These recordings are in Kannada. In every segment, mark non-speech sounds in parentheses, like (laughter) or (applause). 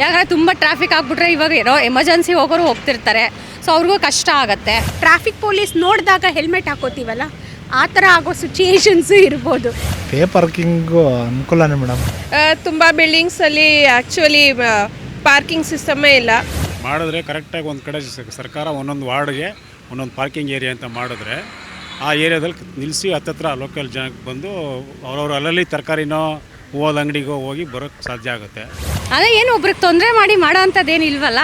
ಯಾಕಂದರೆ ತುಂಬ ಟ್ರಾಫಿಕ್ ಆಗಿಬಿಟ್ರೆ ಇವಾಗ ಏನೋ ಎಮರ್ಜೆನ್ಸಿ ಹೋಗೋರು ಹೋಗ್ತಿರ್ತಾರೆ. ಸೊ ಅವ್ರಿಗೂ ಕಷ್ಟ ಆಗುತ್ತೆ. ಟ್ರಾಫಿಕ್ ಪೊಲೀಸ್ ನೋಡಿದಾಗ ಹೆಲ್ಮೆಟ್ ಹಾಕೋತೀವಲ್ಲ? ಆ ಥರ ಆಗೋ ಸಿಚುಯೇಷನ್ಸು ಇರ್ಬೋದು. ಪೇ ಪಾರ್ಕಿಂಗು ಅನುಕೂಲನೇ ಮೇಡಮ್ ತುಂಬ ಬಿಲ್ಡಿಂಗ್ಸಲ್ಲಿ ಆ್ಯಕ್ಚುಲಿ ಪಾರ್ಕಿಂಗ್ ಸಿಸ್ಟಮೇ ಇಲ್ಲ. ಮಾಡಿದ್ರೆ ಕರೆಕ್ಟಾಗಿ ಒಂದು ಕಡೆ ಸರ್ಕಾರ ಒಂದೊಂದು ವಾರ್ಡ್ಗೆ ಒಂದೊಂದು ಪಾರ್ಕಿಂಗ್ ಏರಿಯಾ ಅಂತ ಮಾಡಿದ್ರೆ ಆ ಏರಿಯಾದಲ್ಲಿ ನಿಲ್ಲಿಸಿ ಹತ್ತತ್ರ ಲೋಕಲ್ ಜನಕ್ಕೆ ಬಂದು ಅವ್ರವ್ರ ಅಲ್ಲಲ್ಲಿ ತರಕಾರಿನೋ ಹೂವದ ಅಂಗಡಿಗೆ ಹೋಗಿ ಬರೋಕ್ಕೆ ಸಾಧ್ಯ ಆಗುತ್ತೆ. ಅದೇ ಏನು ಒಬ್ರಿಗೆ ತೊಂದರೆ ಮಾಡಿ ಮಾಡೋ ಅಂಥದ್ದು ಏನು ಇಲ್ವಲ್ಲ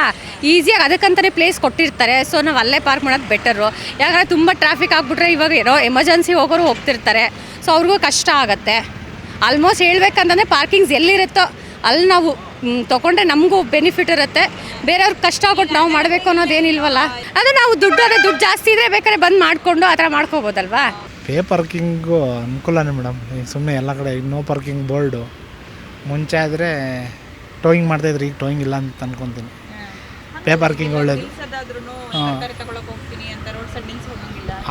ಈಸಿಯಾಗಿ ಅದಕ್ಕಂತಲೇ ಪ್ಲೇಸ್ ಕೊಟ್ಟಿರ್ತಾರೆ. ಸೊ ನಾವು ಅಲ್ಲೇ ಪಾರ್ಕ್ ಮಾಡೋದು ಬೆಟರು ಯಾಕಂದರೆ ತುಂಬ ಟ್ರಾಫಿಕ್ ಆಗಿಬಿಟ್ರೆ ಇವಾಗ ಏನೋ ಎಮರ್ಜೆನ್ಸಿ ಹೋಗೋರು ಹೋಗ್ತಿರ್ತಾರೆ. ಸೊ ಅವ್ರಿಗೂ ಕಷ್ಟ ಆಗುತ್ತೆ. ಆಲ್ಮೋಸ್ಟ್ ಹೇಳ್ಬೇಕಂತಂದರೆ ಪಾರ್ಕಿಂಗ್ಸ್ ಎಲ್ಲಿರುತ್ತೋ ಅಲ್ಲಿ ನಾವು ತೊಗೊಂಡ್ರೆ ತಗೊಂಡ್ರೆ ನಮಗೂ ಬೆನಿಫಿಟ್ ಇರುತ್ತೆ. ಬೇರೆಯವ್ರಿಗೆ ಕಷ್ಟ ಕೊಟ್ಟು ನಾವು ಮಾಡಬೇಕು ಅನ್ನೋದೇನಿಲ್ವಲ್ಲ, ಅದು ನಾವು ದುಡ್ಡು, ಅದೇ ದುಡ್ಡು ಜಾಸ್ತಿ ಇದ್ರೆ ಬೇಕಾದ್ರೆ ಬಂದು ಮಾಡಿಕೊಂಡು ಆ ಥರ ಮಾಡ್ಕೋಬೋದಲ್ವಾ? ಪೇ ಪಾರ್ಕಿಂಗು ಅನುಕೂಲನೇ ಮೇಡಮ್. ಈಗ ಸುಮ್ಮನೆ ಎಲ್ಲ ಕಡೆ ಈಗ ನೋ ಪಾರ್ಕಿಂಗ್ ಬೋರ್ಡು. ಮುಂಚೆ ಆದರೆ ಟೋಯಿಂಗ್ ಮಾಡ್ತಾಯಿದ್ರು ಈಗ ಟೋಯಿಂಗ್ ಇಲ್ಲ ಅಂತ ಅನ್ಕೊತೀನಿ. ಪೇ ಪಾರ್ಕಿಂಗ್ ಒಳ್ಳೇದು. ಹಾಂ.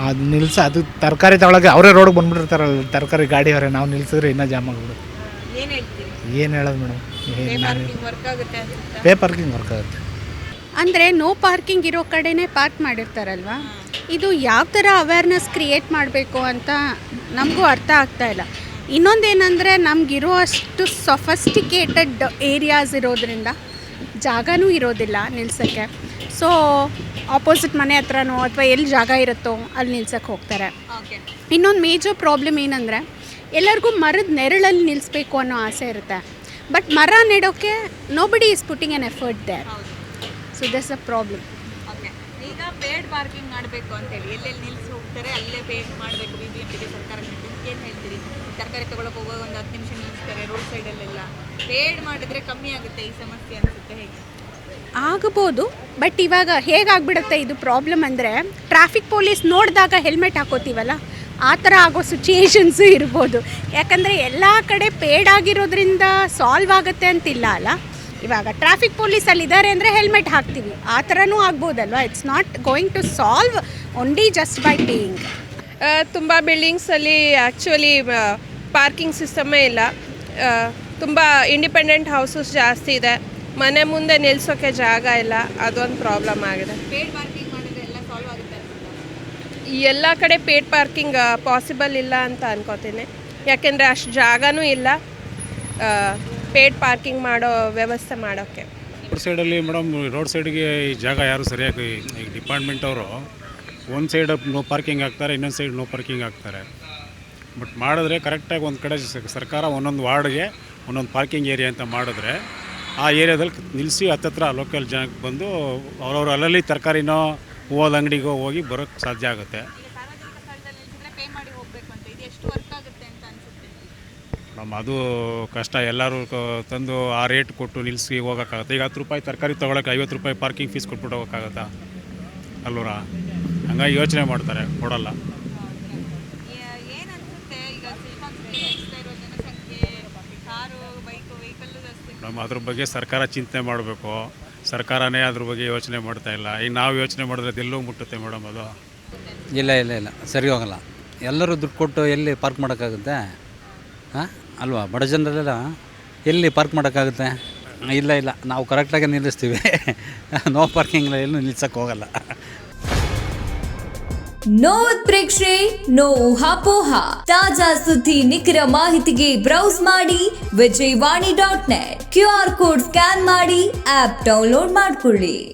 ಅದು ನಿಲ್ಸ ಅದು ತರಕಾರಿ ತಗೊಳಕ್ಕೆ ಅವರೇ ರೋಡ್ಗೆ ಬಂದ್ಬಿಟ್ಟಿರ್ತಾರಲ್ಲ ತರಕಾರಿ ಗಾಡಿ ಅವರೇ ನಾವು ನಿಲ್ಸಿದ್ರೆ ಇನ್ನೂ ಜಾಮ್ ಆಗ್ಬಿಡುತ್ತೆ. ಏನು ಹೇಳೋದು ಮೇಡಮ್? ಪೇ ಪಾರ್ಕಿಂಗ್ ವರ್ಕ್ ಆಗುತ್ತೆ. ಅಂದರೆ ನೋ ಪಾರ್ಕಿಂಗ್ ಇರೋ ಕಡೆನೇ ಪಾರ್ಕ್ ಮಾಡಿರ್ತಾರಲ್ವಾ? ಇದು ಯಾವ ಥರ ಅವೇರ್ನೆಸ್ ಕ್ರಿಯೇಟ್ ಮಾಡಬೇಕು ಅಂತ ನಮಗೂ ಅರ್ಥ ಆಗ್ತಾ ಇಲ್ಲ. ಇನ್ನೊಂದೇನೆಂದರೆ ನಮಗಿರೋ ಅಷ್ಟು ಸೊಫಸ್ಟಿಕೇಟೆಡ್ ಏರಿಯಾಸ್ ಇರೋದ್ರಿಂದ ಜಾಗನೂ ಇರೋದಿಲ್ಲ ನಿಲ್ಸೋಕ್ಕೆ. ಸೊ ಆಪೋಸಿಟ್ ಮನೆ ಹತ್ರನೋ ಅಥವಾ ಎಲ್ಲಿ ಜಾಗ ಇರುತ್ತೋ ಅಲ್ಲಿ ನಿಲ್ಸಕ್ಕೆ ಹೋಗ್ತಾರೆ. ಇನ್ನೊಂದು ಮೇಜರ್ ಪ್ರಾಬ್ಲಮ್ ಏನಂದರೆ ಎಲ್ಲರಿಗೂ ಮರದ ನೆರಳಲ್ಲಿ ನಿಲ್ಲಿಸ್ಬೇಕು ಅನ್ನೋ ಆಸೆ ಇರುತ್ತೆ. ಬಟ್ ಮರ ನೆಡೋಕ್ಕೆ nobody is putting an effort there so that's a problem ಈಗ ಪೇಡ್ ಪಾರ್ಕಿಂಗ್ ಮಾಡಬೇಕು ಅಂತೇಳಿ ಎಲ್ಲೆಲ್ಲಿ ನಿಲ್ಸಿ ಹೋಗ್ತಾರೆ ಅಲ್ಲೇ ಪೇಡ್ ಮಾಡಬೇಕು ಬಿ ಬಿ ಎಂ ಪಿಗೆ ಸರ್ಕಾರ ಏನು ಹೇಳ್ತೀರಿ? ತರಕಾರಿ ತಗೊಳಕ್ಕೆ ಹೋಗೋ ಒಂದು ಹತ್ತು ನಿಮಿಷ ನಿಲ್ಲಿಸ್ತಾರೆ ರೋಡ್ ಸೈಡಲ್ಲೆಲ್ಲ ಪೇಡ್ ಮಾಡಿದ್ರೆ ಕಮ್ಮಿ ಆಗುತ್ತೆ ಈ ಸಮಸ್ಯೆ ಅನಿಸುತ್ತೆ ಹೇಗೆ? ಆಗಬಹುದು ಬಟ್ ಇವಾಗ ಹೇಗಾಗ್ಬಿಡುತ್ತೆ ಇದು ಪ್ರಾಬ್ಲಮ್ ಅಂದರೆ ಟ್ರಾಫಿಕ್ ಪೊಲೀಸ್ ನೋಡಿದಾಗ ಹೆಲ್ಮೆಟ್ ಹಾಕೋತೀವಲ್ಲ ಆ ಥರ ಆಗೋ ಸಿಚುಯೇಷನ್ಸು ಇರ್ಬೋದು. ಯಾಕಂದರೆ ಎಲ್ಲ ಕಡೆ ಪೇಡ್ ಆಗಿರೋದ್ರಿಂದ ಸಾಲ್ವ್ ಆಗುತ್ತೆ ಅಂತಿಲ್ಲ ಅಲ್ಲ? ಇವಾಗ ಟ್ರಾಫಿಕ್ ಪೊಲೀಸ್ ಅಲ್ಲಿ ಇದ್ದಾರೆ ಅಂದರೆ ಹೆಲ್ಮೆಟ್ ಹಾಕ್ತೀವಿ. ಆ ಥರನೂ ಆಗ್ಬೋದಲ್ವಾ? It's not going to solve only just by paying ತುಂಬ ಬಿಲ್ಡಿಂಗ್ಸಲ್ಲಿ ಆ್ಯಕ್ಚುಲಿ ಪಾರ್ಕಿಂಗ್ ಸಿಸ್ಟಮೇ ಇಲ್ಲ. ತುಂಬ ಇಂಡಿಪೆಂಡೆಂಟ್ ಹೌಸಸ್ ಜಾಸ್ತಿ ಇದೆ. ಮನೆ ಮುಂದೆ ನಿಲ್ಸೋಕ್ಕೆ ಜಾಗ ಇಲ್ಲ. ಅದೊಂದು ಪ್ರಾಬ್ಲಮ್ ಆಗಿದೆ. ಪೇಡ್ ಪಾರ್ಕಿಂಗ್ ಮಾಡಿದ್ರೆ ಎಲ್ಲ ಸಾಲ್ವ್ ಆಗುತ್ತೆ ಅನ್ಸುತ್ತಾ? ಎಲ್ಲ ಕಡೆ ಪೇಡ್ ಪಾರ್ಕಿಂಗ್ ಪಾಸಿಬಲ್ ಇಲ್ಲ ಅಂತ ಅನ್ಕೋತೀನಿ. ಯಾಕೆಂದರೆ ಅಷ್ಟು ಜಾಗನೂ ಇಲ್ಲ. ಪೇಡ್ ಪಾರ್ಕಿಂಗ್ ಮಾಡೋ ವ್ಯವಸ್ಥೆ ಮಾಡೋಕ್ಕೆ. ರೋಡ್ ಸೈಡಲ್ಲಿ ಮೇಡಮ್ ರೋಡ್ ಸೈಡ್ಗೆ ಈ ಜಾಗ ಯಾರು ಸರಿಯಾಗಿ ಈಗ ಡಿಪಾರ್ಟ್ಮೆಂಟ್ ಅವರು ಒಂದು ಸೈಡ್ ನೋ ಪಾರ್ಕಿಂಗ್ ಹಾಕ್ತಾರೆ, ಇನ್ನೊಂದು ಸೈಡ್ ನೋ ಪಾರ್ಕಿಂಗ್ ಹಾಕ್ತಾರೆ. ಬಟ್ ಮಾಡಿದ್ರೆ ಕರೆಕ್ಟಾಗಿ ಒಂದು ಕಡೆ ಸರ್ಕಾರ ಒಂದೊಂದು ವಾರ್ಡ್ಗೆ ಒಂದೊಂದು ಪಾರ್ಕಿಂಗ್ ಏರಿಯಾ ಅಂತ ಮಾಡಿದ್ರೆ ಆ ಏರಿಯಾದಲ್ಲಿ ನಿಲ್ಲಿಸಿ ಹತ್ತತ್ರ ಲೋಕಲ್ ಜನಕ್ಕೆ ಬಂದು ಅವ್ರವ್ರ ಅಲ್ಲಲ್ಲಿ ತರಕಾರಿನೋ ಹೂವದ ಅಂಗಡಿಗೋ ಹೋಗಿ ಬರೋಕ್ಕೆ ಸಾಧ್ಯ ಆಗುತ್ತೆ ಸಾರ್ವಜನಿಕ ಸ್ಥಳದಲ್ಲಿ ನಿಲ್ಸಿದ್ರೆ ಪೇ ಮಾಡಿ ಹೋಗ್ಬೇಕು ಅಂತ ಇದು ಎಷ್ಟು ವರ್ಕ್ ಆಗುತ್ತೆ ಅಂತ ಅನ್ಸುತ್ತೆ ನಮ್ಮ ಅದು ಕಷ್ಟ. ಎಲ್ಲರೂ ತಂದು ಆ ರೇಟ್ ಕೊಟ್ಟು ನಿಲ್ಲಿಸಿ ಹೋಗೋಕ್ಕಾಗತ್ತೆ? ಈಗ ಹತ್ತು ರೂಪಾಯಿ ತರಕಾರಿ ತೊಗೊಳಕ್ಕೆ ಐವತ್ತು ರೂಪಾಯಿ ಪಾರ್ಕಿಂಗ್ ಫೀಸ್ ಕೊಟ್ಬಿಟ್ಟು ಹೋಗೋಕ್ಕಾಗತ್ತಾ? ಅಲ್ಲೂರ? ಹಂಗಾಗಿ ಯೋಚನೆ ಮಾಡ್ತಾರೆ, ಕೊಡಲ್ಲ. ನಮ್ಮ ಅದ್ರ ಬಗ್ಗೆ ಸರ್ಕಾರ ಚಿಂತನೆ ಮಾಡಬೇಕು. ಸರ್ಕಾರನೇ ಅದ್ರ ಬಗ್ಗೆ ಯೋಚನೆ ಮಾಡ್ತಾ ಇಲ್ಲ. ಈಗ ನಾವು ಯೋಚನೆ ಮಾಡಿದ್ರೆ ಅದೆಲ್ಲೂ ಮುಟ್ಟುತ್ತೆ ಮೇಡಮ್ ಅದು? ಇಲ್ಲ ಇಲ್ಲ ಇಲ್ಲ. ಸರಿ ಹೋಗಲ್ಲ. ಎಲ್ಲರೂ ದುಡ್ಡು ಕೊಟ್ಟು ಎಲ್ಲಿ ಪಾರ್ಕ್ ಮಾಡೋಕ್ಕಾಗುತ್ತೆ? ಹಾಂ ಅಲ್ವಾ? ಬಡ ಜನರೆಲ್ಲ ಎಲ್ಲಿ ಪಾರ್ಕ್ ಮಾಡೋಕ್ಕಾಗುತ್ತೆ? ಇಲ್ಲ ಇಲ್ಲ. ನಾವು ಕರೆಕ್ಟಾಗಿ ನಿಲ್ಲಿಸ್ತೀವಿ. (laughs) ನೋ ಪಾರ್ಕಿಂಗ್ ಎಲ್ಲೂ ನಿಲ್ಸಕ್ಕೆ ಹೋಗಲ್ಲ. ನೋ ಉತ್ಪ್ರೇಕ್ಷೆ ನೋ ಊಹಾಪೋಹ ತಾಜಾ ಸುದ್ದಿ, ನಿಖರ ಮಾಹಿತಿಗೆ ಬ್ರೌಸ್ ಮಾಡಿ Vijayavani dot net Q R code scan ಮಾಡಿ ಆಪ್ ಡೌನ್ಲೋಡ್ ಮಾಡಿಕೊಳ್ಳಿ.